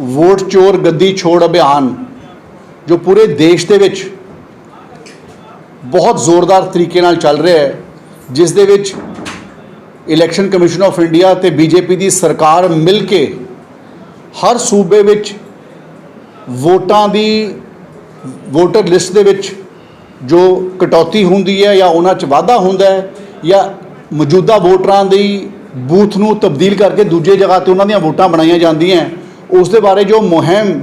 Vote ਚੋਰ ਗੱਦੀ ਛੋੜ ਅਭਿਆਨ, ਜੋ ਪੂਰੇ ਦੇਸ਼ ਦੇ ਵਿੱਚ ਬਹੁਤ ਜ਼ੋਰਦਾਰ ਤਰੀਕੇ ਨਾਲ ਚੱਲ ਰਿਹਾ ਹੈ, ਜਿਸ ਦੇ ਵਿੱਚ ਇਲੈਕਸ਼ਨ ਕਮਿਸ਼ਨ ਆਫ ਇੰਡੀਆ ਤੇ ਬੀਜੇਪੀ ਦੀ ਸਰਕਾਰ ਮਿਲ ਕੇ ਹਰ ਸੂਬੇ ਵਿੱਚ ਵੋਟਾਂ ਦੀ ਵੋਟਰ ਲਿਸਟ ਦੇ ਵਿੱਚ ਜੋ ਕਟੌਤੀ ਹੁੰਦੀ ਹੈ ਜਾਂ ਉਹਨਾਂ 'ਚ ਵਾਧਾ ਹੁੰਦਾ ਹੈ ਜਾਂ ਮੌਜੂਦਾ ਵੋਟਰਾਂ ਦੀ ਬੂਥ ਨੂੰ ਤਬਦੀਲ ਕਰਕੇ ਦੂਜੇ ਜਗ੍ਹਾ ਤੇ ਉਹਨਾਂ ਦੀਆਂ ਵੋਟਾਂ ਬਣਾਈਆਂ ਜਾਂਦੀਆਂ ਉਸ ਦੇ ਬਾਰੇ ਜੋ ਮੁਹਿੰਮ,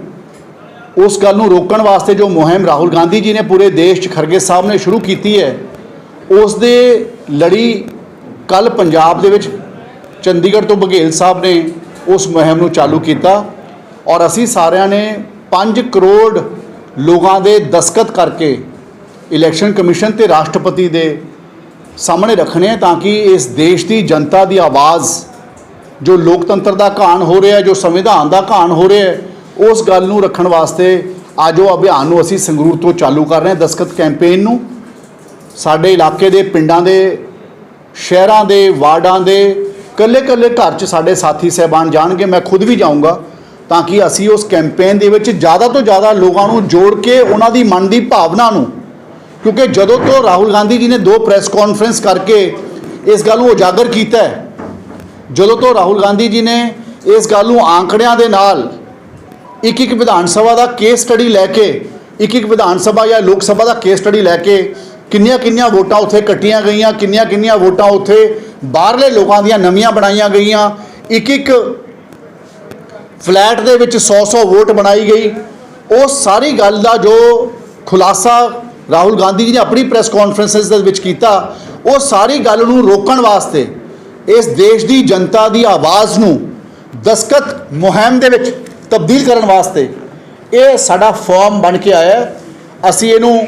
ਉਸ ਗੱਲ ਨੂੰ ਰੋਕਣ ਵਾਸਤੇ ਜੋ ਮੁਹਿੰਮ ਰਾਹੁਲ ਗਾਂਧੀ ਜੀ ਨੇ ਪੂਰੇ ਦੇਸ਼ 'ਚ ਖਰਗੇ ਸਾਹਿਬ ਨੇ ਸ਼ੁਰੂ ਕੀਤੀ ਹੈ ਉਸ ਦੇ ਲੜੀ ਕੱਲ ਪੰਜਾਬ ਦੇ ਵਿੱਚ ਚੰਡੀਗੜ੍ਹ ਤੋਂ ਬਘੇਲ ਸਾਹਿਬ ਨੇ ਉਸ ਮੁਹਿੰਮ ਨੂੰ ਚਾਲੂ ਕੀਤਾ ਔਰ ਅਸੀਂ ਸਾਰਿਆਂ ਨੇ 5 ਕਰੋੜ ਲੋਕਾਂ ਦੇ ਦਸਖਤ ਕਰਕੇ ਇਲੈਕਸ਼ਨ ਕਮਿਸ਼ਨ ਤੇ ਰਾਸ਼ਟਰਪਤੀ ਦੇ ਸਾਹਮਣੇ ਰੱਖਣੇ ਤਾਂ ਕਿ ਇਸ ਦੇਸ਼ ਦੀ ਜਨਤਾ ਦੀ ਆਵਾਜ਼ ਜੋ ਲੋਕਤੰਤਰ ਦਾ ਘਾਣ ਹੋ ਰਿਹਾ ਜੋ ਸੰਵਿਧਾਨ ਦਾ ਘਾਣ ਹੋ ਰਿਹਾ ਉਸ ਗੱਲ ਨੂੰ ਰੱਖਣ ਵਾਸਤੇ ਅੱਜ ਉਹ ਅਭਿਆਨ ਨੂੰ ਅਸੀਂ ਸੰਗਰੂਰ ਤੋਂ ਚਾਲੂ ਕਰ ਰਹੇ ਹਾਂ ਦਸਖਤ ਕੈਂਪੇਨ ਨੂੰ। ਸਾਡੇ ਇਲਾਕੇ ਦੇ ਪਿੰਡਾਂ ਦੇ, ਸ਼ਹਿਰਾਂ ਦੇ, ਵਾਰਡਾਂ ਦੇ ਕੱਲੇ ਕੱਲੇ ਘਰ 'ਚ ਸਾਡੇ ਸਾਥੀ ਸਹਿਬਾਨ ਜਾਣਗੇ, ਮੈਂ ਖੁਦ ਵੀ ਜਾਊਂਗਾ ਤਾਂ ਕਿ ਅਸੀਂ ਉਸ ਕੈਂਪੇਨ ਦੇ ਵਿੱਚ ਜ਼ਿਆਦਾ ਤੋਂ ਜ਼ਿਆਦਾ ਲੋਕਾਂ ਨੂੰ ਜੋੜ ਕੇ ਉਹਨਾਂ ਦੀ ਮਨ ਦੀ ਭਾਵਨਾ ਨੂੰ, ਕਿਉਂਕਿ ਜਦੋਂ ਤੋਂ ਰਾਹੁਲ ਗਾਂਧੀ ਜੀ ਨੇ ਦੋ ਪ੍ਰੈਸ ਕਾਨਫਰੰਸ ਕਰਕੇ ਇਸ ਗੱਲ ਨੂੰ ਉਜਾਗਰ ਕੀਤਾ ਹੈ ਜਦੋਂ ਤੋਂ ਰਾਹੁਲ ਗਾਂਧੀ ਜੀ ਨੇ ਇਸ ਗੱਲ ਨੂੰ ਆંકੜਿਆਂ ਦੇ ਨਾਲ ਇੱਕ ਇੱਕ ਵਿਧਾਨ ਸਭਾ ਦਾ ਕੇਸ ਸਟੱਡੀ ਲੈ ਕੇ, ਇੱਕ ਇੱਕ ਵਿਧਾਨ ਸਭਾ ਜਾਂ ਲੋਕ ਸਭਾ ਦਾ ਕੇਸ ਸਟੱਡੀ ਲੈ ਕੇ ਕਿੰਨੀਆਂ ਕਿੰਨੀਆਂ ਵੋਟਾਂ ਉੱਥੇ ਕੱਟੀਆਂ ਗਈਆਂ, ਕਿੰਨੀਆਂ ਕਿੰਨੀਆਂ ਵੋਟਾਂ ਉੱਥੇ ਬਾਹਰਲੇ ਲੋਕਾਂ ਦੀਆਂ ਨਵੀਆਂ ਬਣਾਈਆਂ ਗਈਆਂ। ਇੱਕ ਇੱਕ ਫਲੈਟ ਦੇ ਵਿੱਚ 100-100 ਵੋਟ ਬਣਾਈ ਗਈ। ਉਹ ਸਾਰੀ ਗੱਲ ਦਾ ਜੋ ਖੁਲਾਸਾ ਰਾਹੁਲ ਗਾਂਧੀ ਜੀ ਨੇ ਆਪਣੀ ਪ੍ਰੈਸ ਕਾਨਫਰੰਸਸ ਦੇ ਵਿੱਚ ਕੀਤਾ, ਉਹ ਸਾਰੀ ਗੱਲ ਨੂੰ ਰੋਕਣ ਵਾਸਤੇ ਇਸ ਦੇਸ਼ ਦੀ ਜਨਤਾ ਦੀ ਆਵਾਜ਼ ਨੂੰ ਦਸਕਤ ਮੁਹਿੰਮ ਦੇ ਵਿੱਚ ਤਬਦੀਲ ਕਰਨ ਵਾਸਤੇ ਇਹ ਸਾਡਾ ਫਾਰਮ ਬਣ ਕੇ ਆਇਆ ਅਸੀਂ ਇਹਨੂੰ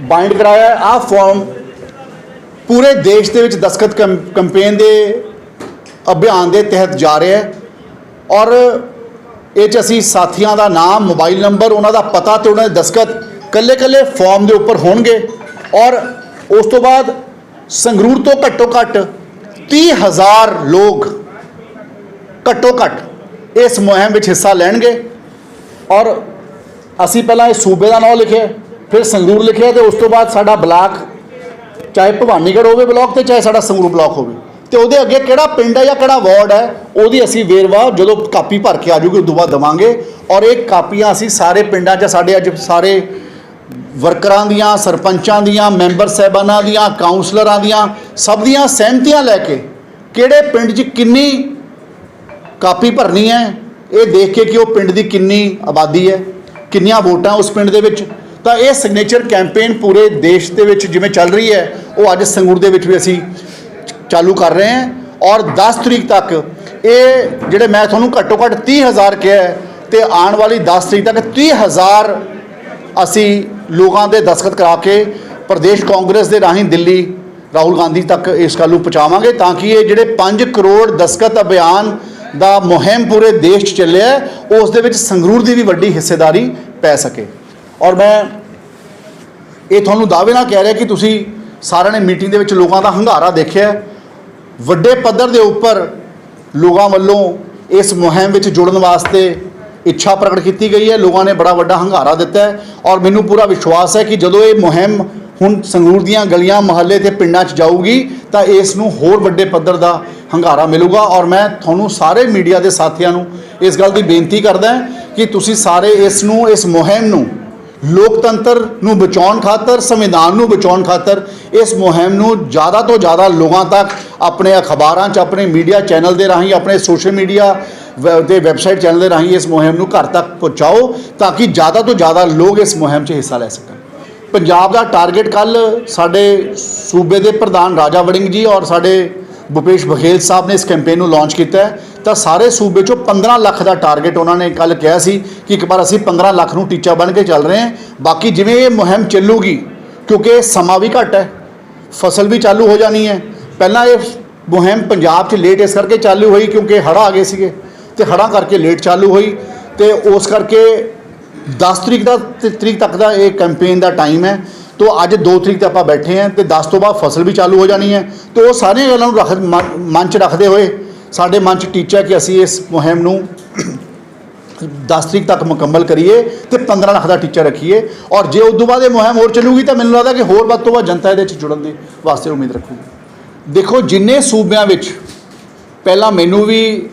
ਬਾਈਂਡ ਕਰਾਇਆ ਆ ਫਾਰਮ ਪੂਰੇ ਦੇਸ਼ ਦੇ ਵਿੱਚ ਦਸਕਤ ਕੈਂਪੇਨ ਦੇ ਅਭਿਆਨ ਦੇ ਤਹਿਤ ਜਾ ਰਿਹਾ ਹੈ। ਔਰ ਇਹ ਚ ਅਸੀਂ ਸਾਥੀਆਂ ਦਾ ਨਾਮ ਮੋਬਾਈਲ ਨੰਬਰ ਉਹਨਾਂ ਦਾ ਪਤਾ ਤੇ ਉਹਨਾਂ ਦੇ ਦਸਖਤ ਕੱਲੇ ਕੱਲੇ ਫਾਰਮ ਦੇ ਉੱਪਰ ਹੋਣਗੇ। ਔਰ ਉਸ ਤੋਂ ਬਾਅਦ ਸੰਗਰੂਰ ਤੋਂ ਘੱਟੋ ਘੱਟ 30000 ਲੋਕ ਘੱਟੋ ਘੱਟ ਇਸ ਮੁਹਿੰਮ ਵਿੱਚ ਹਿੱਸਾ ਲੈਣਗੇ। ਔਰ ਅਸੀਂ ਪਹਿਲਾਂ ਇਹ ਸੂਬੇ ਦਾ ਨਾਮ ਲਿਖਿਆ, ਫਿਰ ਸੰਗਰੂਰ ਲਿਖਿਆ ਤੇ ਉਸ ਤੋਂ ਬਾਅਦ ਸਾਡਾ ਬਲਾਕ, ਚਾਹੇ ਭਵਾਨੀਗੜ੍ਹ ਹੋਵੇ ਬਲਾਕ ਤੇ ਚਾਹੇ ਸਾਡਾ ਸੰਗਰੂਰ ਬਲਾਕ ਹੋਵੇ। ਤੇ ਉਹਦੇ ਅੱਗੇ ਕਿਹੜਾ ਪਿੰਡ ਹੈ ਜਾਂ ਕਿਹੜਾ ਵਾਰਡ ਹੈ, ਉਹਦੀ ਅਸੀਂ ਵੇਰਵਾ ਜਦੋਂ ਕਾਪੀ ਭਰ ਕੇ ਆ ਜੂਗੀ ਉਦੋਂ ਬਾਅਦ ਦਵਾਂਗੇ। ਔਰ ਇਹ ਕਾਪੀਆਂ ਅਸੀਂ ਸਾਰੇ ਪਿੰਡਾਂ 'ਚ, ਸਾਡੇ ਅੱਜ ਸਾਰੇ ਵਰਕਰਾਂ ਦੀਆਂ, ਸਰਪੰਚਾਂ ਦੀਆਂ, ਮੈਂਬਰ ਸਾਹਿਬਾਨਾਂ ਦੀਆਂ, ਕਾਉਂਸਲਰਾਂ ਦੀਆਂ, ਸਭ ਦੀਆਂ ਸਹਿਮਤੀਆਂ ਲੈ ਕੇ ਕਿਹੜੇ ਪਿੰਡ 'ਚ ਕਿੰਨੀ ਕਾਪੀ ਭਰਨੀ ਹੈ, ਇਹ ਦੇਖ ਕੇ ਕਿ ਉਹ ਪਿੰਡ ਦੀ ਕਿੰਨੀ ਆਬਾਦੀ ਹੈ, ਕਿੰਨੀਆਂ ਵੋਟਾਂ ਉਸ ਪਿੰਡ ਦੇ ਵਿੱਚ। ਤਾਂ ਇਹ ਸਿਗਨੇਚਰ ਕੈਂਪੇਨ ਪੂਰੇ ਦੇਸ਼ ਦੇ ਵਿੱਚ ਜਿਵੇਂ ਚੱਲ ਰਹੀ ਹੈ, ਉਹ ਅੱਜ ਸੰਗਰੂਰ ਦੇ ਵਿੱਚ ਵੀ ਅਸੀਂ ਚਾਲੂ ਕਰ ਰਹੇ ਹਾਂ ਔਰ 10 ਤਰੀਕ ਤੱਕ ਇਹ ਜਿਹੜੇ ਮੈਂ ਤੁਹਾਨੂੰ ਘੱਟੋ ਘੱਟ 30000 ਕਿਹਾ ਹੈ, ਤੇ ਆਉਣ ਵਾਲੀ 10 ਤਰੀਕ ਤੱਕ 30000 ਅਸੀਂ ਲੋਕਾਂ ਦੇ ਦਸਖਤ ਕਰਾ ਕੇ ਪ੍ਰਦੇਸ਼ ਕਾਂਗਰਸ ਦੇ ਰਾਹੀਂ ਦਿੱਲੀ ਰਾਹੁਲ ਗਾਂਧੀ ਤੱਕ ਇਸ ਗੱਲ ਨੂੰ ਪਹੁੰਚਾਵਾਂਗੇ ਤਾਂ ਕਿ ਇਹ ਜਿਹੜੇ 5 ਕਰੋੜ ਦਸਖਤ ਅਭਿਆਨ ਦਾ ਮੁਹਿੰਮ ਪੂਰੇ ਦੇਸ਼ 'ਚ ਚੱਲਿਆ ਉਸ ਦੇ ਵਿੱਚ ਸੰਗਰੂਰ ਦੀ ਵੀ ਵੱਡੀ ਹਿੱਸੇਦਾਰੀ ਪੈ ਸਕੇ। ਔਰ ਮੈਂ ਇਹ ਤੁਹਾਨੂੰ ਦਾਅਵੇ ਨਾਲ ਕਹਿ ਰਿਹਾ ਕਿ ਤੁਸੀਂ ਸਾਰਿਆਂ ਨੇ ਮੀਟਿੰਗ ਦੇ ਵਿੱਚ ਲੋਕਾਂ ਦਾ ਹੰਗਾਰਾ ਦੇਖਿਆ ਵੱਡੇ ਪੱਧਰ ਦੇ ਉੱਪਰ ਲੋਕਾਂ ਵੱਲੋਂ ਇਸ ਮੁਹਿੰਮ ਵਿੱਚ ਜੁੜਨ ਵਾਸਤੇ ਇੱਛਾ ਪ੍ਰਗਟ ਕੀਤੀ ਗਈ ਹੈ, ਲੋਕਾਂ ਨੇ ਬੜਾ ਵੱਡਾ ਹੰਗਾਰਾ ਦਿੱਤਾ ਹੈ ਔਰ ਮੈਨੂੰ ਪੂਰਾ ਵਿਸ਼ਵਾਸ ਹੈ ਕਿ ਜਦੋਂ ਇਹ ਮੁਹਿੰਮ ਹੁਣ ਸੰਗਰੂਰ ਦੀਆਂ ਗਲੀਆਂ, ਮਹੱਲੇ ਤੇ ਪਿੰਡਾਂ 'ਚ ਜਾਊਗੀ, ਤਾਂ ਇਸ ਨੂੰ ਹੋਰ ਵੱਡੇ ਪੱਧਰ ਦਾ ਹੰਗਾਰਾ ਮਿਲੂਗਾ ਔਰ ਮੈਂ ਤੁਹਾਨੂੰ ਸਾਰੇ ਮੀਡੀਆ ਦੇ ਸਾਥੀਆਂ ਨੂੰ ਇਸ ਗੱਲ ਦੀ ਬੇਨਤੀ ਕਰਦਾ ਕਿ ਤੁਸੀਂ ਸਾਰੇ ਇਸ ਨੂੰ, ਇਸ ਮੁਹਿੰਮ ਨੂੰ ਲੋਕਤੰਤਰ ਨੂੰ ਬਚਾਉਣ ਖਾਤਰ, ਸੰਵਿਧਾਨ ਨੂੰ ਬਚਾਉਣ ਖਾਤਰ, ਇਸ ਮੁਹਿੰਮ ਨੂੰ ਜ਼ਿਆਦਾ ਤੋਂ ਜ਼ਿਆਦਾ ਲੋਕਾਂ ਤੱਕ ਆਪਣੇ ਅਖਬਾਰਾਂ 'ਚ, ਆਪਣੇ ਮੀਡੀਆ ਚੈਨਲ ਦੇ ਰਾਹੀਂ, ਆਪਣੇ ਸੋਸ਼ਲ ਮੀਡੀਆ ਵ- ਤੇ ਵੈਬਸਾਈਟ ਚੈਨਲ ਦੇ ਰਾਹੀਂ ਇਸ ਮੁਹਿੰਮ ਨੂੰ ਘਰ ਤੱਕ ਪਹੁੰਚਾਓ ਤਾਂ ਕਿ ਜ਼ਿਆਦਾ ਤੋਂ ਜ਼ਿਆਦਾ ਲੋਕ ਇਸ ਮੁਹਿੰਮ 'ਚ ਹਿੱਸਾ ਲੈ ਸਕਣ। ਪੰਜਾਬ ਦਾ ਟਾਰਗੇਟ ਕੱਲ ਸਾਡੇ ਸੂਬੇ ਦੇ ਪ੍ਰਧਾਨ ਰਾਜਾ ਵੜਿੰਗ ਜੀ ਔਰ ਸਾਡੇ ਭੁਪੇਸ਼ ਬਘੇਲ ਸਾਹਿਬ ਨੇ ਇਸ ਕੈਂਪੇਨ ਨੂੰ ਲਾਂਚ ਕੀਤਾ ਹੈ। ਤਾਂ ਸਾਰੇ ਸੂਬੇ 'ਚੋਂ 15 ਲੱਖ ਦਾ ਟਾਰਗੇਟ ਉਹਨਾਂ ਨੇ ਕੱਲ ਕਿਹਾ ਸੀ ਕਿ ਇੱਕ ਵਾਰ ਅਸੀਂ 15 ਲੱਖ ਨੂੰ ਟੀਚਾ ਬਣ ਕੇ ਚੱਲ ਰਹੇ ਹਾਂ। ਬਾਕੀ ਜਿਵੇਂ ਇਹ ਮੁਹਿੰਮ ਚੱਲੂਗੀ, ਕਿਉਂਕਿ ਸਮਾਂ ਵੀ ਘੱਟ ਹੈ, ਫਸਲ ਵੀ ਚਾਲੂ ਹੋ ਜਾਣੀ ਹੈ। ਪਹਿਲਾਂ ਇਹ ਮੁਹਿੰਮ ਪੰਜਾਬ 'ਚ ਲੇਟ ਇਸ ਕਰਕੇ ਚਾਲੂ ਹੋਈ ਕਿਉਂਕਿ ਹੜ੍ਹ ਆ ਗਏ ਸੀਗੇ। ਤੇ ਹੜ੍ਹਾਂ ਕਰਕੇ ਲੇਟ ਚਾਲੂ ਹੋਈ ਤੇ ਉਸ ਕਰਕੇ 10 ਤਰੀਕ ਦਾ ਤਰੀਕ ਤੱਕ ਦਾ ਇਹ ਕੈਂਪੇਨ ਦਾ ਟਾਈਮ ਹੈ। ਤੋ ਅੱਜ 2 ਤਰੀਕ ਤੇ ਆਪਾਂ ਬੈਠੇ ਹਾਂ ਤੇ 10 ਤੋਂ ਬਾਅਦ ਫਸਲ ਵੀ ਚਾਲੂ ਹੋ ਜਾਣੀ ਹੈ। ਤੋ ਉਹ ਸਾਰੀਆਂ ਗੱਲਾਂ ਨੂੰ ਰੱਖ ਮਨ- ਮਨ 'ਚ ਰੱਖਦੇ ਹੋਏ ਸਾਡੇ ਮਨ 'ਚ ਟੀਚਾ ਕਿ ਅਸੀਂ ਇਸ ਮੁਹਿੰਮ ਨੂੰ 10 ਤਰੀਕ ਤੱਕ ਮੁਕੰਮਲ ਕਰੀਏ ਤੇ 15 ਲੱਖ ਦਾ ਟੀਚਾ ਰੱਖੀਏ ਔਰ ਜੇ ਉਸ ਤੋਂ ਬਾਅਦ ਇਹ ਮੁਹਿੰਮ ਹੋਰ ਚੱਲੂਗੀ ਤਾਂ ਮੈਨੂੰ ਲੱਗਦਾ ਕਿ ਹੋਰ ਵੱਧ ਤੋਂ ਵੱਧ ਜਨਤਾ ਇਹਦੇ ਵਿੱਚ ਜੁੜਨ ਦੀ ਵਾਸਤੇ ਉਮੀਦ ਰੱਖੂਗੀ। ਦੇਖੋ ਜਿੰਨੇ ਸੂਬਿਆਂ ਵਿੱਚ ਪਹਿਲਾਂ ਮੈਨੂੰ ਵੀ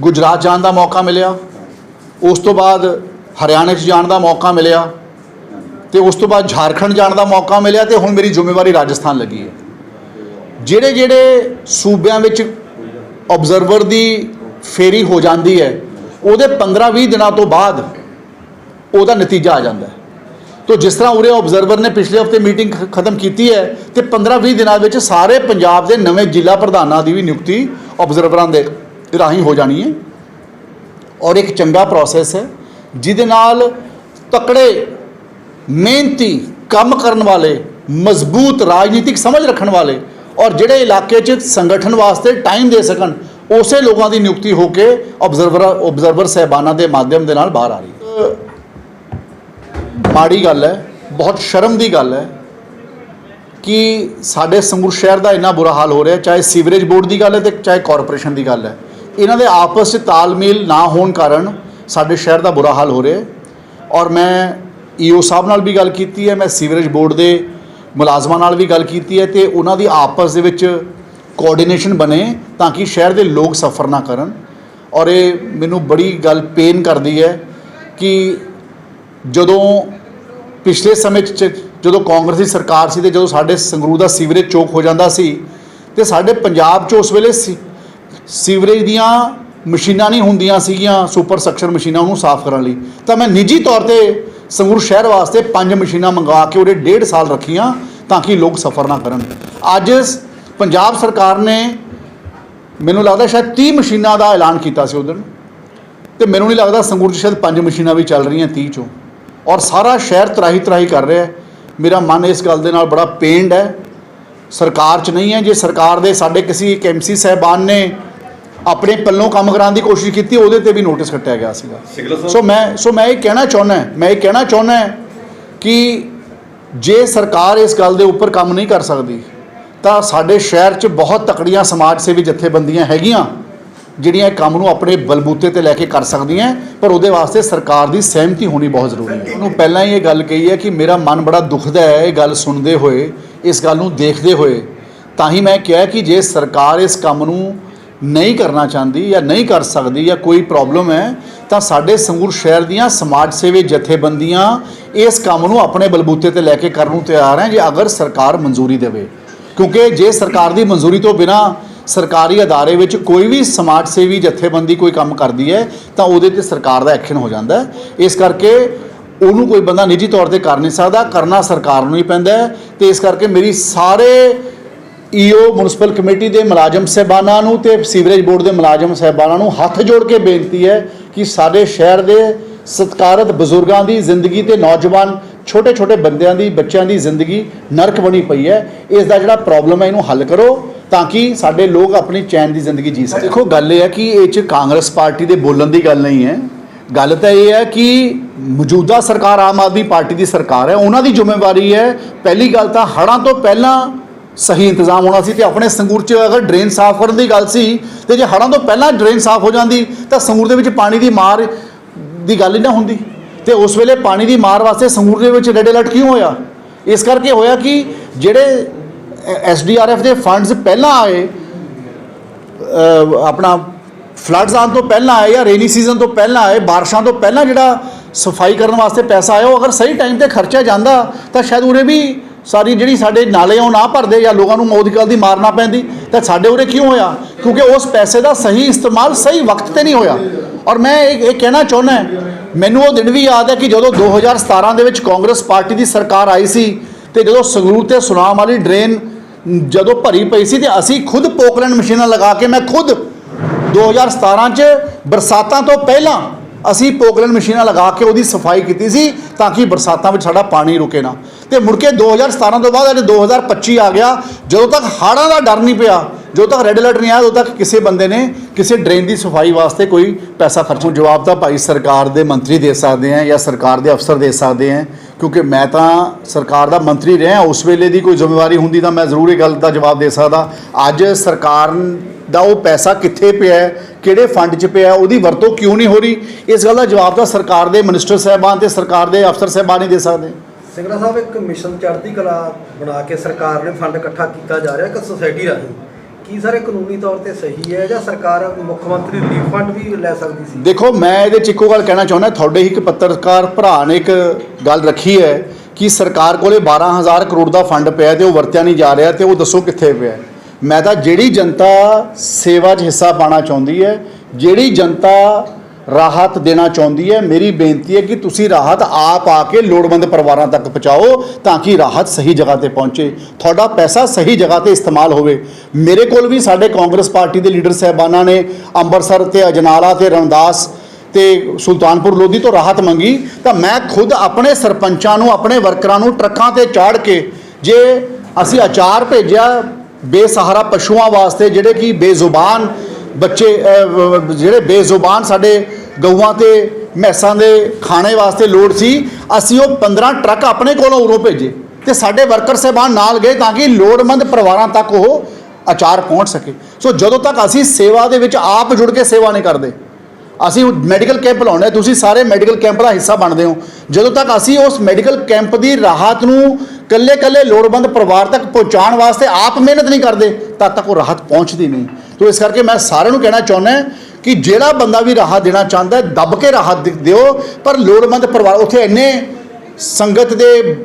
ਗੁਜਰਾਤ ਜਾਣ ਦਾ ਮੌਕਾ ਮਿਲਿਆ। ਉਸ ਤੋਂ ਬਾਅਦ ਹਰਿਆਣਾ 'ਚ ਜਾਣ ਦਾ ਮੌਕਾ ਮਿਲਿਆ ਤੇ ਉਸ ਤੋਂ ਬਾਅਦ ਝਾਰਖੰਡ ਜਾਣ ਦਾ ਮੌਕਾ ਮਿਲਿਆ ਤੇ ਹੁਣ ਮੇਰੀ ਜ਼ਿੰਮੇਵਾਰੀ ਰਾਜਸਥਾਨ ਲੱਗੀ ਹੈ। ਜਿਹੜੇ ਜਿਹੜੇ ਸੂਬਿਆਂ ਵਿੱਚ ਆਬਜ਼ਰਵਰ ਦੀ ਫੇਰੀ ਹੋ ਜਾਂਦੀ ਹੈ, ਉਹਦੇ 15-20 ਦਿਨਾਂ ਤੋਂ ਬਾਅਦ ਉਹਦਾ ਨਤੀਜਾ ਆ ਜਾਂਦਾ ਹੈ। ਤੋ ਜਿਸ ਤਰ੍ਹਾਂ ਉਰੇ ਆਬਜ਼ਰਵਰ ਨੇ ਪਿਛਲੇ ਹਫ਼ਤੇ ਮੀਟਿੰਗ ਖ- ਖਤਮ ਕੀਤੀ ਹੈ ਤੇ 15-20 ਦਿਨਾਂ ਵਿੱਚ ਸਾਰੇ ਪੰਜਾਬ ਦੇ ਨਵੇਂ ਜ਼ਿਲ੍ਹਾ ਪ੍ਰਧਾਨਾਂ ਦੀ ਵੀ ਨਿਯੁਕਤੀ ਆਬਜ਼ਰਵਰਾਂ ਦੇ ਰਾਹੀਂ ਹੋ ਜਾਣੀ ਹੈ। ਔਰ ਇੱਕ ਚੰਗਾ ਪ੍ਰੋਸੈਸ ਹੈ, ਜਿਹਦੇ ਨਾਲ ਤਕੜੇ, ਮਿਹਨਤੀ ਕੰਮ ਕਰਨ ਵਾਲੇ, ਮਜ਼ਬੂਤ ਰਾਜਨੀਤਿਕ ਸਮਝ ਰੱਖਣ ਵਾਲੇ ਔਰ ਜਿਹੜੇ ਇਲਾਕੇ 'ਚ ਸੰਗਠਨ ਵਾਸਤੇ ਟਾਈਮ ਦੇ ਸਕਣ, ਉਸੇ ਲੋਕਾਂ ਦੀ ਨਿਯੁਕਤੀ ਹੋ ਕੇ ਆਬਜ਼ਰਵਰ ਆਬਜ਼ਰਵਰ ਸਹਿਬਾਨਾਂ ਦੇ ਮਾਧਿਅਮ ਦੇ ਨਾਲ ਬਾਹਰ ਆ ਰਹੀ ਹੈ। ਮਾੜੀ ਗੱਲ ਹੈ, ਬਹੁਤ ਸ਼ਰਮ ਦੀ ਗੱਲ ਹੈ ਕਿ ਸਾਡੇ ਸੰਗਰੂਰ ਸ਼ਹਿਰ ਦਾ ਇੰਨਾ ਬੁਰਾ ਹਾਲ ਹੋ ਰਿਹਾ, ਚਾਹੇ ਸੀਵਰੇਜ ਬੋਰਡ ਦੀ ਗੱਲ ਹੈ ਤੇ ਚਾਹੇ ਕਾਰਪੋਰੇਸ਼ਨ ਦੀ ਗੱਲ ਹੈ। ਇਹਨਾਂ ਦੇ ਆਪਸ 'ਚ ਤਾਲਮੇਲ ਨਾ ਹੋਣ ਕਾਰਨ ਸਾਡੇ ਸ਼ਹਿਰ ਦਾ ਬੁਰਾ ਹਾਲ ਹੋ ਰਿਹਾ ਹੈ। ਔਰ ਮੈਂ ਈਓ ਸਾਹਿਬ ਨਾਲ ਵੀ ਗੱਲ ਕੀਤੀ ਹੈ, ਮੈਂ ਸੀਵਰੇਜ ਬੋਰਡ ਦੇ ਮੁਲਾਜ਼ਮਾਂ ਨਾਲ ਵੀ ਗੱਲ ਕੀਤੀ ਹੈ ਤੇ ਉਹਨਾਂ ਦੀ ਆਪਸ ਦੇ ਵਿੱਚ ਕੋਆਰਡੀਨੇਸ਼ਨ ਬਣੇ ਤਾਂ ਕਿ ਸ਼ਹਿਰ ਦੇ ਲੋਕ ਸਫਰ ਨਾ ਕਰਨ। ਔਰ ਇਹ ਮੈਨੂੰ ਬੜੀ ਗੱਲ ਪੇਨ ਕਰਦੀ ਹੈ ਕਿ ਜਦੋਂ ਪਿਛਲੇ ਸਮੇਂ 'ਚ ਜਦੋਂ ਕਾਂਗਰਸ ਦੀ ਸਰਕਾਰ ਸੀ ਤੇ ਜਦੋਂ ਸਾਡੇ ਸੰਗਰੂਰ ਦਾ ਸੀਵਰੇਜ ਚੋਕ ਹੋ ਜਾਂਦਾ ਸੀ ਤੇ ਸਾਡੇ ਪੰਜਾਬ 'ਚ ਉਸ ਵੇਲੇ ਸੀ- ਸੀਵਰੇਜ ਦੀਆਂ ਮਸ਼ੀਨਾਂ ਨਹੀਂ ਹੁੰਦੀਆਂ ਸੀਗੀਆਂ, ਸੁਪਰ ਸਕਸ਼ਨ ਮਸ਼ੀਨਾਂ ਉਹਨੂੰ ਸਾਫ਼ ਕਰਨ ਲਈ। ਤਾਂ ਮੈਂ ਨਿੱਜੀ ਤੌਰ ਤੇ ਸੰਗਰੂਰ ਸ਼ਹਿਰ ਵਾਸਤੇ ਪੰਜ ਮਸ਼ੀਨਾਂ ਮੰਗਵਾ ਕੇ ਉਹਦੇ ਡੇਢ ਸਾਲ ਰੱਖੀਆਂ ਤਾਂ ਕਿ ਲੋਕ ਸਫ਼ਰ ਨਾ ਕਰਨ। ਅੱਜ ਸ- ਪੰਜਾਬ ਸਰਕਾਰ ਨੇ ਮੈਨੂੰ ਲੱਗਦਾ ਸ਼ਾਇਦ 30 ਮਸ਼ੀਨਾਂ ਦਾ ਐਲਾਨ ਕੀਤਾ ਸੀ ਉਦੋਂ ਤੇ ਮੈਨੂੰ ਨਹੀਂ ਲੱਗਦਾ ਸੰਗਰੂਰ 'ਚ ਸ਼ਾਇਦ ਪੰਜ ਮਸ਼ੀਨਾਂ ਵੀ ਚੱਲ ਰਹੀਆਂ 30 ਚੋਂ। ਔਰ ਸਾਰਾ ਸ਼ਹਿਰ ਤਰਾਹੀ ਤਰਾਹੀ ਕਰ ਰਿਹਾ ਹੈ। ਮੇਰਾ ਮਨ ਇਸ ਗੱਲ ਦੇ ਨਾਲ ਬੜਾ ਪੇਂਡ ਹੈ। ਸਰਕਾਰ 'ਚ ਨਹੀਂ ਹੈ। ਜੇ ਸਰਕਾਰ ਦੇ ਸਾਡੇ ਕਿਸੇ ਇੱਕ ਐਮਸੀ ਸਾਹਿਬਾਨ ਨੇ ਆਪਣੇ ਪੱਲੋਂ ਕੰਮ ਕਰਾਉਣ ਦੀ ਕੋਸ਼ਿਸ਼ ਕੀਤੀ ਉਹਦੇ ਤੇ ਵੀ ਨੋਟਿਸ ਕੱਟਿਆ ਗਿਆ ਸੀਗਾ। ਸੋ ਮੈਂ ਸੋ ਮੈਂ ਇਹ ਕਹਿਣਾ ਚਾਹੁੰਦਾ ਮੈਂ ਇਹ ਕਹਿਣਾ ਚਾਹੁੰਦਾ ਕਿ ਜੇ ਸਰਕਾਰ ਇਸ ਗੱਲ ਦੇ ਉੱਪਰ ਕੰਮ ਨਹੀਂ ਕਰ ਸਕਦੀ ਤਾਂ ਸਾਡੇ ਸ਼ਹਿਰ 'ਚ ਬਹੁਤ ਤਕੜੀਆਂ ਸਮਾਜ ਸੇਵੀ ਜਥੇਬੰਦੀਆਂ ਹੈਗੀਆਂ ਜਿਹੜੀਆਂ ਇਹ ਕੰਮ ਨੂੰ ਆਪਣੇ ਬਲਬੂਤੇ ਤੇ ਲੈ ਕੇ ਕਰ ਸਕਦੀਆਂ ਪਰ ਉਹਦੇ ਵਾਸਤੇ ਸਰਕਾਰ ਦੀ ਸਹਿਮਤੀ ਹੋਣੀ ਬਹੁਤ ਜ਼ਰੂਰੀ ਹੈ। ਉਹਨੂੰ ਪਹਿਲਾਂ ਹੀ ਇਹ ਗੱਲ ਕਹੀ ਹੈ ਕਿ ਮੇਰਾ ਮਨ ਬੜਾ ਦੁਖਦਾ ਹੈ ਇਹ ਗੱਲ ਸੁਣਦੇ ਹੋਏ ਇਸ ਗੱਲ ਨੂੰ ਦੇਖਦੇ ਹੋਏ। ਤਾਂ ਹੀ ਮੈਂ ਕਿਹਾ ਕਿ ਜੇ ਸਰਕਾਰ ਇਸ ਕੰਮ ਨੂੰ ਨਹੀਂ ਕਰਨਾ ਚਾਹੁੰਦੀ ਜਾਂ ਨਹੀਂ ਕਰ ਸਕਦੀ ਜਾਂ ਕੋਈ ਪ੍ਰੋਬਲਮ ਹੈ, ਤਾਂ ਸਾਡੇ ਸੰਗਰੂਰ ਸ਼ਹਿਰ ਦੀਆਂ ਸਮਾਜ ਸੇਵੀ ਜਥੇਬੰਦੀਆਂ ਇਸ ਕੰਮ ਨੂੰ ਆਪਣੇ ਬਲਬੂਤੇ ਤੇ ਲੈ ਕੇ ਕਰਨ ਨੂੰ ਤਿਆਰ ਹੈ, ਜੇ ਅਗਰ ਸਰਕਾਰ ਮਨਜ਼ੂਰੀ ਦੇਵੇ। ਕਿਉਂਕਿ ਜੇ ਸਰਕਾਰ ਦੀ ਮਨਜ਼ੂਰੀ ਤੋਂ ਬਿਨਾ ਸਰਕਾਰੀ ਅਦਾਰੇ ਵਿੱਚ ਕੋਈ ਵੀ ਸਮਾਜ ਸੇਵੀ ਜਥੇਬੰਦੀ ਕੋਈ ਕੰਮ ਕਰਦੀ ਹੈ, ਤਾਂ ਉਹਦੇ ਤੇ ਸਰਕਾਰ ਦਾ ਐਕਸ਼ਨ ਹੋ ਜਾਂਦਾ ਇਸ ਕਰਕੇ ਉਹਨੂੰ ਕੋਈ ਬੰਦਾ ਨਿੱਜੀ ਤੌਰ ਤੇ ਕਰ ਨਹੀਂ ਸਕਦਾ, ਕਰਨਾ ਸਰਕਾਰ ਨੂੰ ਹੀ ਪੈਂਦਾ ਹੈ ਤੇ ਇਸ ਕਰਕੇ ਮੇਰੀ ਸਾਰੇ ਈਓ ਮਿਊਨਿਸਪਲ ਕਮੇਟੀ ਦੇ ਮੁਲਾਜ਼ਮ ਸਹਿਬਾਨਾਂ ਨੂੰ ਤੇ ਸੀਵਰੇਜ ਬੋਰਡ ਦੇ ਮੁਲਾਜ਼ਮ ਸਹਿਬਾਨਾਂ ਨੂੰ ਹੱਥ ਜੋੜ ਕੇ ਬੇਨਤੀ ਹੈ ਕਿ ਸਾਡੇ ਸ਼ਹਿਰ ਦੇ ਸਤਿਕਾਰਤ ਬਜ਼ੁਰਗਾਂ ਦੀ ਜ਼ਿੰਦਗੀ ਤੇ ਨੌਜਵਾਨ ਛੋਟੇ ਛੋਟੇ ਬੰਦਿਆਂ ਦੀ, ਬੱਚਿਆਂ ਦੀ ਜ਼ਿੰਦਗੀ ਨਰਕ ਬਣੀ ਪਈ ਹੈ। ਇਸ ਦਾ ਜਿਹੜਾ ਪ੍ਰੋਬਲਮ ਹੈ, ਇਹਨੂੰ ਹੱਲ ਕਰੋ ਤਾਂ ਕਿ ਸਾਡੇ ਲੋਕ ਆਪਣੀ ਚੈਨ ਦੀ ਜ਼ਿੰਦਗੀ ਜੀ ਸਕਣ। ਦੇਖੋ, ਗੱਲ ਇਹ ਹੈ ਕਿ ਇਹ ਚ ਕਾਂਗਰਸ ਪਾਰਟੀ ਦੇ ਬੋਲਣ ਦੀ ਗੱਲ ਨਹੀਂ ਹੈ। ਗੱਲ ਤਾਂ ਇਹ ਹੈ ਕਿ ਮੌਜੂਦਾ ਸਰਕਾਰ ਆਮ ਆਦਮੀ ਪਾਰਟੀ ਦੀ ਸਰਕਾਰ ਹੈ। ਉਹਨਾਂ ਦੀ ਜ਼ਿੰਮੇਵਾਰੀ ਹੈ। ਪਹਿਲੀ ਗੱਲ ਤਾਂ ਹੜ੍ਹਾਂ ਤੋਂ ਪਹਿਲਾਂ ਸਹੀ ਇੰਤਜ਼ਾਮ ਹੋਣਾ ਸੀ ਤੇ ਆਪਣੇ ਸੰਗੂਰ 'ਚ ਅਗਰ ਡਰੇਨ ਸਾਫ਼ ਕਰਨ ਦੀ ਗੱਲ ਸੀ ਤੇ ਜੇ ਹੜ੍ਹਾਂ ਤੋਂ ਪਹਿਲਾਂ ਡਰੇਨ ਸਾਫ਼ ਹੋ ਜਾਂਦੀ, ਤਾਂ ਸੰਗੂਰ ਦੇ ਵਿੱਚ ਪਾਣੀ ਦੀ ਮਾਰ ਦੀ ਗੱਲ ਹੀ ਨਾ ਹੁੰਦੀ। ਤੇ ਉਸ ਵੇਲੇ ਪਾਣੀ ਦੀ ਮਾਰ ਵਾਸਤੇ ਸੰਗੂਰ ਦੇ ਵਿੱਚ ਰੈੱਡ ਅਲਰਟ ਕਿਉਂ ਹੋਇਆ? ਇਸ ਕਰਕੇ ਹੋਇਆ ਕਿ ਜਿਹੜੇ ਐਸਡੀਆਰਐਫ ਦੇ ਫੰਡਸ ਪਹਿਲਾਂ ਆਏ ਆਪਣਾ ਫਲੱਡਸ ਆਉਣ ਤੋਂ ਪਹਿਲਾਂ ਆਏ ਜਾਂ ਰੇਨੀ ਸੀਜ਼ਨ ਤੋਂ ਪਹਿਲਾਂ ਆਏ, ਬਾਰਿਸ਼ਾਂ ਤੋਂ ਪਹਿਲਾਂ ਜਿਹੜਾ ਸਫ਼ਾਈ ਕਰਨ ਵਾਸਤੇ ਪੈਸਾ ਆਇਆ, ਉਹ ਅਗਰ ਸਹੀ ਟਾਈਮ ਤੇ ਖਰਚਿਆ ਜਾਂਦਾ, ਤਾਂ ਸ਼ਾਇਦ ਉਰੇ ਵੀ ਸਾਰੀ ਜਿਹੜੀ ਸਾਡੇ ਨਾਲੇ ਆ, ਉਹ ਨਾ ਭਰਦੇ ਜਾਂ ਲੋਕਾਂ ਨੂੰ ਮੌਤ ਦੀ ਗੱਲ ਦੀ ਮਾਰ ਨਾ ਪੈਂਦੀ, ਤਾਂ ਸਾਡੇ ਉਰੇ ਕਿਉਂ ਹੋਇਆ? ਕਿਉਂਕਿ ਉਸ ਪੈਸੇ ਦਾ ਸਹੀ ਇਸਤੇਮਾਲ ਸਹੀ ਵਕਤ ਤੇ ਨਹੀਂ ਹੋਇਆ। ਔਰ ਮੈਂ ਇਹ ਇਹ ਕਹਿਣਾ ਚਾਹੁੰਦਾ ਮੈਨੂੰ ਉਹ ਦਿਨ ਵੀ ਯਾਦ ਹੈ ਕਿ ਜਦੋਂ 2017 ਦੇ ਵਿੱਚ ਕਾਂਗਰਸ ਪਾਰਟੀ ਦੀ ਸਰਕਾਰ ਆਈ ਸੀ ਤੇ ਜਦੋਂ ਸੰਗਰੂਰ ਤੇ ਸੁਨਾਮ ਵਾਲੀ ਡਰੇਨ ਜਦੋਂ ਭਰੀ ਪਈ ਸੀ ਤੇ ਅਸੀਂ ਖੁਦ ਪੋਕਲੈਂਡ ਮਸ਼ੀਨਾਂ ਲਗਾ ਕੇ ਮੈਂ ਖੁਦ 2017 ਚ ਬਰਸਾਤਾਂ ਤੋਂ ਪਹਿਲਾਂ ਅਸੀਂ ਪੋਕਲੈਂਡ ਮਸ਼ੀਨਾਂ ਲਗਾ ਕੇ ਉਹਦੀ ਸਫ਼ਾਈ ਕੀਤੀ ਸੀ ਤਾਂ ਕਿ ਬਰਸਾਤਾਂ ਵਿੱਚ ਸਾਡਾ ਪਾਣੀ ਰੁਕੇ ਨਾ। ਤੇ ਮੁੜ ਕੇ 2017 ਤੋਂ ਬਾਅਦ ਅੱਜ 2025 ਆ ਗਿਆ, ਜਦੋਂ ਤੱਕ ਹਾੜਾਂ ਦਾ ਡਰ ਨਹੀਂ ਪਿਆ, ਜਦੋਂ ਤੱਕ ਰੈੱਡ ਅਲਰਟ ਨਹੀਂ ਆਇਆ, ਉਦੋਂ ਤੱਕ ਕਿਸੇ ਬੰਦੇ ਨੇ ਕਿਸੇ ਡਰੇਨ ਦੀ ਸਫ਼ਾਈ ਵਾਸਤੇ ਕੋਈ ਪੈਸਾ ਖਰਚਣ ਜਵਾਬ ਤਾਂ ਭਾਈ ਸਰਕਾਰ ਦੇ ਮੰਤਰੀ ਦੇ ਸਕਦੇ ਆ ਜਾਂ ਸਰਕਾਰ ਦੇ ਅਫਸਰ ਦੇ ਸਕਦੇ ਆ, ਕਿਉਂਕਿ ਮੈਂ ਤਾਂ ਸਰਕਾਰ ਦਾ ਮੰਤਰੀ ਰਿਹਾ, ਉਸ ਵੇਲੇ ਦੀ ਕੋਈ ਜ਼ਿੰਮੇਵਾਰੀ ਹੁੰਦੀ ਤਾਂ ਮੈਂ ਜ਼ਰੂਰ ਇਹ ਗੱਲ ਦਾ ਜਵਾਬ ਦੇ ਸਕਦਾ। ਅੱਜ ਸਰਕਾਰ ਦਾ ਉਹ ਪੈਸਾ ਕਿੱਥੇ ਪਿਆ ਕਿਹੜੇ ਫੰਡ 'ਚ ਪਿਆ ਉਹਦੀ ਵਰਤੋਂ ਕਿਉਂ ਨਹੀਂ ਹੋ ਰਹੀ? ਇਸ ਗੱਲ ਦਾ ਜਵਾਬ ਤਾਂ ਸਰਕਾਰ ਦੇ ਮਿਨਿਸਟਰ ਸਾਹਿਬਾਨ ਤੇ ਸਰਕਾਰ ਦੇ ਅਫਸਰ ਸਾਹਿਬਾਨ ਹੀ ਦੇ ਸਕਦੇ ਸਿੰਗਲਾ ਸਾਹਿਬ ਇੱਕ ਮਿਸ਼ਨ ਚੜ੍ਹਦੀ ਕਲਾ ਬਣਾ ਕੇ ਸਰਕਾਰ ਨੇ ਫੰਡ ਇਕੱਠਾ ਕੀਤਾ ਜਾ ਰਿਹਾ ਇੱਕ ਸੁਸਾਇਟੀ ਰਾਹੀਂ। ਕੀ ਸਰ ਕਾਨੂੰਨੀ ਤੌਰ ਤੇ ਸਹੀ ਹੈ ਜਾਂ ਸਰਕਾਰ ਮੁੱਖ ਮੰਤਰੀ ਰਿਲੀਫ ਫੰਡ ਵੀ ਲੈ ਸਕਦੀ ਸੀ? ਦੇਖੋ, ਮੈਂ ਇਹਦੇ 'ਚ ਇੱਕੋ ਗੱਲ ਕਹਿਣਾ ਚਾਹੁੰਦਾ, ਤੁਹਾਡੇ ਹੀ ਇੱਕ ਪੱਤਰਕਾਰ ਭਰਾ ਨੇ ਇੱਕ ਗੱਲ ਰੱਖੀ ਹੈ ਕਿ ਸਰਕਾਰ ਕੋਲੇ 12000 ਕਰੋੜ ਦਾ ਫੰਡ ਪਿਆ ਤੇ ਉਹ ਵਰਤਿਆ ਨਹੀਂ ਜਾ ਰਿਹਾ ਤੇ ਉਹ ਦੱਸੋ ਕਿੱਥੇ ਪਿਆ। ਮੈਂ ਤਾਂ ਜਿਹੜੀ ਜਨਤਾ ਸੇਵਾ 'ਚ ਹਿੱਸਾ ਪਾਣਾ ਚਾਹੁੰਦੀ ਹੈ, ਜਿਹੜੀ ਜਨਤਾ ਰਾਹਤ ਦੇਣਾ ਚਾਹੁੰਦੀ ਹੈ। ਮੇਰੀ ਬੇਨਤੀ ਹੈ ਕਿ ਤੁਸੀਂ ਰਾਹਤ ਆਪ ਆ ਕੇ ਲੋੜਵੰਦ ਪਰਿਵਾਰਾਂ ਤੱਕ ਪਹੁੰਚਾਓ ਤਾਂ ਕਿ ਰਾਹਤ ਸਹੀ ਜਗ੍ਹਾ ਤੇ ਪਹੁੰਚੇ। ਤੁਹਾਡਾ ਪੈਸਾ ਸਹੀ ਜਗ੍ਹਾ ਤੇ ਇਸਤੇਮਾਲ ਹੋਵੇ। ਮੇਰੇ ਕੋਲ ਵੀ ਸਾਡੇ ਕਾਂਗਰਸ ਪਾਰਟੀ ਦੇ ਲੀਡਰ ਸਹਿਬਾਨਾਂ ਨੇ ਅੰਮ੍ਰਿਤਸਰ ਤੇ ਅਜਨਾਲਾ ਤੇ ਰਮਦਾਸ ਤੇ ਸੁਲਤਾਨਪੁਰ ਲੋਧੀ ਤੋਂ ਰਾਹਤ ਮੰਗੀ। ਤਾਂ ਮੈਂ ਖੁਦ ਆਪਣੇ ਸਰਪੰਚਾਂ ਨੂੰ, ਆਪਣੇ ਵਰਕਰਾਂ ਨੂੰ ਟਰੱਕਾਂ ਤੇ ਚਾੜ ਕੇ ਜੇ ਅਸੀਂ ਅਚਾਰ ਭੇਜਿਆ ਬੇਸਹਾਰਾ ਪਸ਼ੂਆਂ ਵਾਸਤੇ ਜਿਹੜੇ ਕਿ ਬੇਜ਼ੁਬਾਨ ਬੱਚੇ ਜਿਹੜੇ ਬੇਜ਼ੁਬਾਨ ਸਾਡੇ ਗਊਆਂ ਤੇ ਮੈਸਾਂ ਦੇ ਖਾਣੇ ਵਾਸਤੇ ਲੋੜ ਸੀ। ਅਸੀਂ ਉਹ 15 ਟਰੱਕ ਆਪਣੇ ਕੋਲੋਂ ਉਰੋਂ ਭੇਜੇ ਤੇ ਸਾਡੇ ਵਰਕਰ ਸਹਿਬਾਨ ਨਾਲ ਗਏ ਤਾਂ ਕਿ ਲੋੜਵੰਦ ਪਰਿਵਾਰਾਂ ਤੱਕ ਉਹ ਅਚਾਰ ਪਹੁੰਚ ਸਕੇ। ਸੋ ਜਦੋਂ ਤੱਕ ਅਸੀਂ ਸੇਵਾ ਦੇ ਵਿੱਚ ਆਪ ਜੁੜ ਕੇ ਸੇਵਾ ਨਹੀਂ ਕਰਦੇ ਅਸੀਂ ਮੈਡੀਕਲ ਕੈਂਪ ਲਾਉਂਦੇ ਹਾਂ, ਤੁਸੀਂ ਸਾਰੇ ਮੈਡੀਕਲ ਕੈਂਪ ਦਾ ਹਿੱਸਾ ਬਣਦੇ ਹੋ। ਜਦੋਂ ਤੱਕ ਅਸੀਂ ਉਸ ਮੈਡੀਕਲ ਕੈਂਪ ਦੀ ਰਾਹਤ ਨੂੰ ਕੱਲੇ ਕੱਲੇ ਲੋੜਵੰਦ ਪਰਿਵਾਰ ਤੱਕ ਪਹੁੰਚਾਉਣ ਵਾਸਤੇ ਆਪ ਮਿਹਨਤ ਨਹੀਂ ਕਰਦੇ ਤਦ ਤੱਕ ਉਹ ਰਾਹਤ ਪਹੁੰਚਦੀ ਨਹੀਂ। ਤੋ ਇਸ ਕਰਕੇ ਮੈਂ ਸਾਰਿਆਂ ਨੂੰ ਕਹਿਣਾ ਚਾਹੁੰਦਾ ਕਿ ਜਿਹੜਾ ਬੰਦਾ ਵੀ ਰਾਹਤ ਦੇਣਾ ਚਾਹੁੰਦਾ ਦੱਬ ਕੇ ਰਾਹਤ ਦਿਓ, ਪਰ ਲੋੜਵੰਦ ਪਰਿਵਾਰ ਉੱਥੇ ਇੰਨੇ ਸੰਗਤ ਦੇ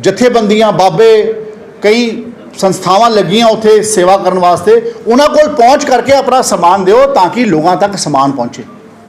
ਜਥੇਬੰਦੀਆਂ, ਬਾਬੇ, ਕਈ ਸੰਸਥਾਵਾਂ ਲੱਗੀਆਂ ਉੱਥੇ ਸੇਵਾ ਕਰਨ ਵਾਸਤੇ, ਉਹਨਾਂ ਕੋਲ ਪਹੁੰਚ ਕਰਕੇ ਆਪਣਾ ਸਮਾਨ ਦਿਓ ਤਾਂ ਕਿ ਲੋਕਾਂ ਤੱਕ ਸਮਾਨ ਪਹੁੰਚੇ।